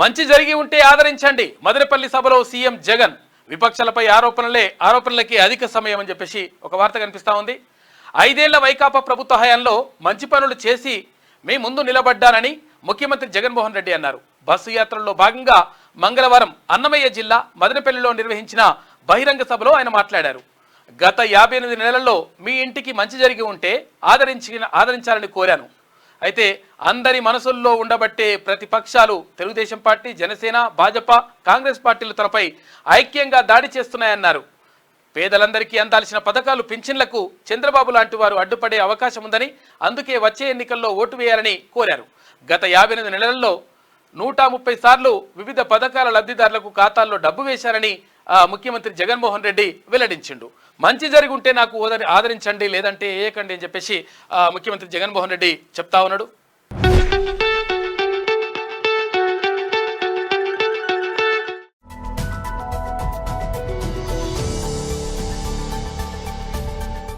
మంచి జరిగి ఉంటే ఆదరించండి. మదనపల్లి సభలో సీఎం జగన్ విపక్షాలపై ఆరోపణలే ఆరోపణలకి అధిక సమయం అని చెప్పేసి ఒక వార్త కనిపిస్తూ ఉంది. ఐదేళ్ళ వైకాపా ప్రభుత్వ హయాంలో మంచి పనులు చేసి మీ ముందు నిలబడ్డానని ముఖ్యమంత్రి జగన్మోహన్ రెడ్డి అన్నారు. బస్సు యాత్రల్లో భాగంగా మంగళవారం అన్నమయ్య జిల్లా మదనపల్లిలో నిర్వహించిన బహిరంగ సభలో ఆయన మాట్లాడారు. గత యాభై ఎనిమిది నెలల్లో మీ ఇంటికి మంచి జరిగి ఉంటే ఆదరించిన ఆదరించాలని కోరాను. అయితే అందరి మనసుల్లో ఉండబట్టే ప్రతిపక్షాలు తెలుగుదేశం పార్టీ జనసేన భాజపా కాంగ్రెస్ పార్టీలు తనపై ఐక్యంగా దాడి చేస్తున్నాయన్నారు. పేదలందరికీ అందాల్సిన పథకాలు పింఛన్లకు చంద్రబాబు లాంటి వారు అడ్డుపడే అవకాశం ఉందని అందుకే వచ్చే ఎన్నికల్లో ఓటు వేయాలని కోరారు. గత యాభై ఎనిమిది నెలల్లో నూట ముప్పై సార్లు వివిధ పథకాల లబ్ధిదారులకు ఖాతాల్లో డబ్బు వేశారని ముఖ్యమంత్రి జగన్మోహన్ రెడ్డి వెల్లడించిండు. మంచి జరిగి ఉంటే నాకు ఆదరించండి లేదంటే ఏకండి అని చెప్పేసి ముఖ్యమంత్రి జగన్మోహన్ రెడ్డి చెప్తా ఉన్నాడు.